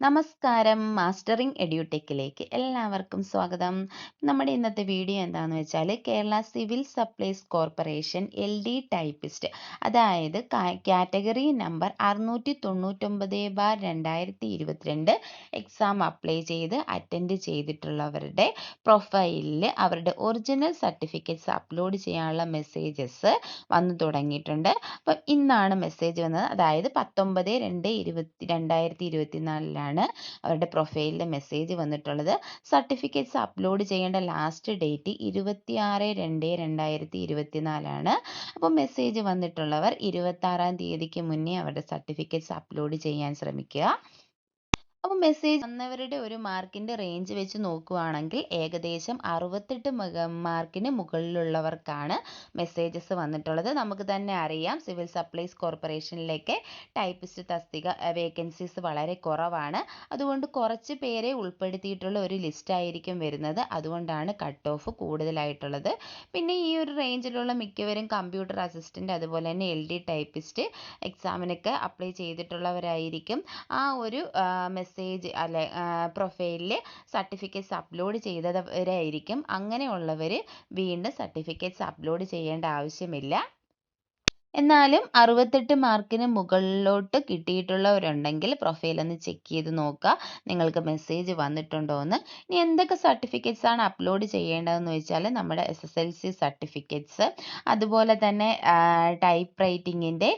നമസ്കാരം. മാസ്റ്ററിംഗ് എഡ്യൂടെക്കിലേക്ക് എല്ലാവർക്കും സ്വാഗതം. നമ്മുടെ ഇന്നത്തെ വീഡിയോ എന്താണെന്ന് വെച്ചാൽ Kerala civil supplies corporation L D typist അതായത് കാറ്റഗറി നമ്പർ അറുന്നൂറ്റി തൊണ്ണൂറ്റൊമ്പത് ബാർ രണ്ടായിരത്തി ഇരുപത്തിരണ്ട് എക്സാം അപ്ലൈ ചെയ്ത് അറ്റൻഡ് ചെയ്തിട്ടുള്ളവരുടെ പ്രൊഫൈലിൽ അവരുടെ ഒറിജിനൽ സർട്ടിഫിക്കറ്റ്സ് അപ്ലോഡ് ചെയ്യാനുള്ള മെസ്സേജസ് വന്നു തുടങ്ങിയിട്ടുണ്ട്. അപ്പം ഇന്നാണ് മെസ്സേജ് വന്നത്. അതായത് പത്തൊമ്പത് രണ്ട് ഇരുപത്തി രണ്ടായിരത്തി ഇരുപത്തിനാലിലാണ് ആണ് അവരുടെ പ്രൊഫൈലിൽ മെസ്സേജ് വന്നിട്ടുള്ളത്. സർട്ടിഫിക്കറ്റ്സ് അപ്ലോഡ് ചെയ്യേണ്ട ലാസ്റ്റ് ഡേറ്റ് ഇരുപത്തി ആറ് രണ്ട് രണ്ടായിരത്തി ഇരുപത്തിനാലാണ്. അപ്പോൾ മെസ്സേജ് വന്നിട്ടുള്ളവർ ഇരുപത്താറാം തീയതിക്ക് മുന്നേ അവരുടെ സർട്ടിഫിക്കറ്റ്സ് അപ്ലോഡ് ചെയ്യാൻ ശ്രമിക്കുക. മെസ്സേജ് വന്നവരുടെ ഒരു മാർക്കിന്റെ റേഞ്ച് വെച്ച് നോക്കുകയാണെങ്കിൽ ഏകദേശം അറുപത്തെട്ട് മാർക്കിന് മുകളിലുള്ളവർക്കാണ് മെസ്സേജസ് വന്നിട്ടുള്ളത്. നമുക്ക് തന്നെ അറിയാം സിവിൽ സപ്ലൈസ് കോർപ്പറേഷനിലേക്ക് ടൈപ്പിസ്റ്റ് തസ്തിക വേക്കൻസീസ് വളരെ കുറവാണ്. അതുകൊണ്ട് കുറച്ച് പേരെ ഉൾപ്പെടുത്തിയിട്ടുള്ള ഒരു ലിസ്റ്റ് ആയിരിക്കും വരുന്നത്. അതുകൊണ്ടാണ് കട്ട് ഓഫ് കൂടുതലായിട്ടുള്ളത്. പിന്നെ ഈ ഒരു റേഞ്ചിലുള്ള മിക്കവരും കമ്പ്യൂട്ടർ അസിസ്റ്റന്റ് അതുപോലെ തന്നെ എൽ ഡി ടൈപ്പിസ്റ്റ് എക്സാമിനൊക്കെ അപ്ലൈ ചെയ്തിട്ടുള്ളവരായിരിക്കും. ആ ഒരു മെസ്സേജ് അല്ലെ പ്രൊഫൈലിൽ സർട്ടിഫിക്കറ്റ്സ് അപ്ലോഡ് ചെയ്തവരായിരിക്കും. അങ്ങനെയുള്ളവർ വീണ്ടും സർട്ടിഫിക്കറ്റ്സ് അപ്ലോഡ് ചെയ്യേണ്ട ആവശ്യമില്ല. എന്നാലും അറുപത്തെട്ട് മാർക്കിന് മുകളിലോട്ട് കിട്ടിയിട്ടുള്ളവരുണ്ടെങ്കിൽ പ്രൊഫൈൽ ഒന്ന് ചെക്ക് ചെയ്ത് നോക്കുക. നിങ്ങൾക്ക് മെസ്സേജ് വന്നിട്ടുണ്ടോ എന്ന് ഇനി എന്തൊക്കെ സർട്ടിഫിക്കറ്റ്സ് ആണ് അപ്ലോഡ് ചെയ്യേണ്ടതെന്ന് വെച്ചാൽ നമ്മുടെ S S L C certificates അതുപോലെ തന്നെ ടൈപ്പ് റൈറ്റിങ്ങിന്റെ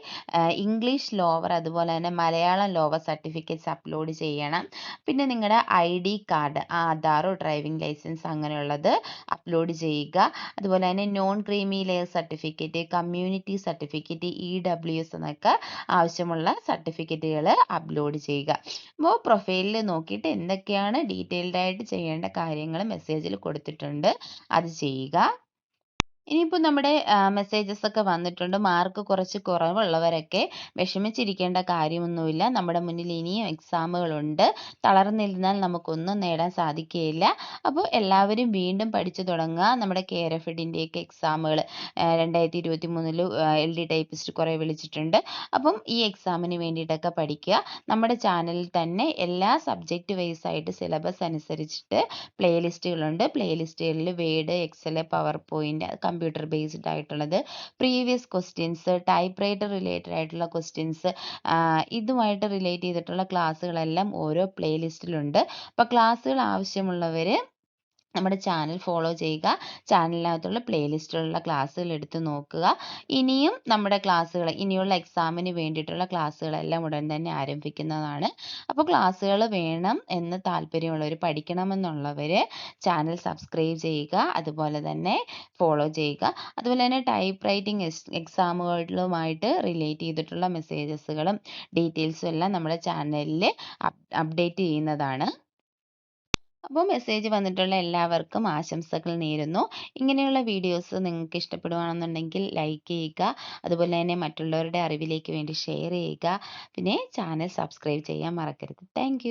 ഇംഗ്ലീഷ് ലോവർ അതുപോലെ തന്നെ മലയാളം ലോവർ സർട്ടിഫിക്കറ്റ്സ് അപ്ലോഡ് ചെയ്യണം. പിന്നെ നിങ്ങളുടെ ഐ ഡി കാർഡ് ആധാറോ ഡ്രൈവിംഗ് ലൈസൻസ് അങ്ങനെയുള്ളത് അപ്ലോഡ് ചെയ്യുക. അതുപോലെ തന്നെ non creamy layer certificate community certificate certificate E S എന്നൊക്കെ ആവശ്യമുള്ള സർട്ടിഫിക്കറ്റുകൾ അപ്ലോഡ് ചെയ്യുക. അപ്പോൾ പ്രൊഫൈലിൽ നോക്കിയിട്ട് എന്തൊക്കെയാണ് ഡീറ്റെയിൽഡ് ആയിട്ട് ചെയ്യേണ്ട കാര്യങ്ങൾ മെസ്സേജിൽ കൊടുത്തിട്ടുണ്ട്. അത് ചെയ്യുക. ഇനിയിപ്പോൾ നമ്മുടെ മെസ്സേജസ് ഒക്കെ വന്നിട്ടുണ്ട്. മാർക്ക് കുറച്ച് കുറവുള്ളവരൊക്കെ വിഷമിച്ചിരിക്കേണ്ട കാര്യമൊന്നുമില്ല. നമ്മുടെ മുന്നിൽ ഇനിയും എക്സാമുകളുണ്ട് തളർന്നിരുന്നാൽ നമുക്കൊന്നും നേടാൻ സാധിക്കുകയില്ല. അപ്പോൾ എല്ലാവരും വീണ്ടും പഠിച്ചു തുടങ്ങുക. നമ്മുടെ കെ ആർ എഫ് ഡിന്റെയൊക്കെ എക്സാമുകൾ രണ്ടായിരത്തി ഇരുപത്തി മൂന്നിൽ എൽ ഡി ടൈപ്പിസ്റ്റ് കുറേ വിളിച്ചിട്ടുണ്ട്. അപ്പം ഈ എക്സാമിന് വേണ്ടിയിട്ടൊക്കെ പഠിക്കുക. നമ്മുടെ ചാനലിൽ തന്നെ എല്ലാ സബ്ജക്റ്റ് വൈസ് ആയിട്ട് സിലബസ് അനുസരിച്ചിട്ട് പ്ലേലിസ്റ്റുകളുണ്ട് പ്ലേലിസ്റ്റുകളിൽ Word Excel PowerPoint computer based ആയിട്ടുള്ളത്. Previous questions type writer related ആയിട്ടുള്ള ക്വസ്റ്റ്യൻസ് ഇതുമായിട്ട് റിലേറ്റ് ചെയ്തിട്ടുള്ള ക്ലാസ്സുകളെല്ലാം ഓരോ പ്ലേലിസ്റ്റിലുണ്ട് അപ്പോൾ ക്ലാസ്സുകൾ ആവശ്യമുള്ളവർ നമ്മുടെ ചാനൽ ഫോളോ ചെയ്യുക. ചാനലിനകത്തുള്ള പ്ലേലിസ്റ്റിലുള്ള ക്ലാസ്സുകൾ എടുത്ത് നോക്കുക. ഇനിയും നമ്മുടെ ക്ലാസ്സുകൾ ഇനിയുള്ള എക്സാമിന് വേണ്ടിയിട്ടുള്ള ക്ലാസ്സുകളെല്ലാം ഉടൻ തന്നെ ആരംഭിക്കുന്നതാണ്. അപ്പോൾ ക്ലാസ്സുകൾ വേണം എന്ന് താല്പര്യമുള്ളവർ പഠിക്കണമെന്നുള്ളവർ ചാനൽ സബ്സ്ക്രൈബ് ചെയ്യുക. അതുപോലെ തന്നെ ഫോളോ ചെയ്യുക. അതുപോലെ തന്നെ ടൈപ്പ് റൈറ്റിംഗ് എക്സാമുകളുമായിട്ട് റിലേറ്റ് ചെയ്തിട്ടുള്ള മെസ്സേജസുകളും ഡീറ്റെയിൽസും എല്ലാം നമ്മുടെ ചാനലിൽ അപ്ഡേറ്റ് ചെയ്യുന്നതാണ്. അപ്പോൾ മെസ്സേജ് വന്നിട്ടുള്ള എല്ലാവർക്കും ആശംസകൾ നേരുന്നു. ഇങ്ങനെയുള്ള വീഡിയോസ് നിങ്ങൾക്ക് ഇഷ്ടപ്പെടുകയാണെന്നുണ്ടെങ്കിൽ ലൈക്ക് ചെയ്യുക. അതുപോലെ തന്നെ മറ്റുള്ളവരുടെ അറിവിലേക്ക് വേണ്ടി ഷെയർ ചെയ്യുക. പിന്നെ ചാനൽ സബ്സ്ക്രൈബ് ചെയ്യാൻ മറക്കരുത്. താങ്ക്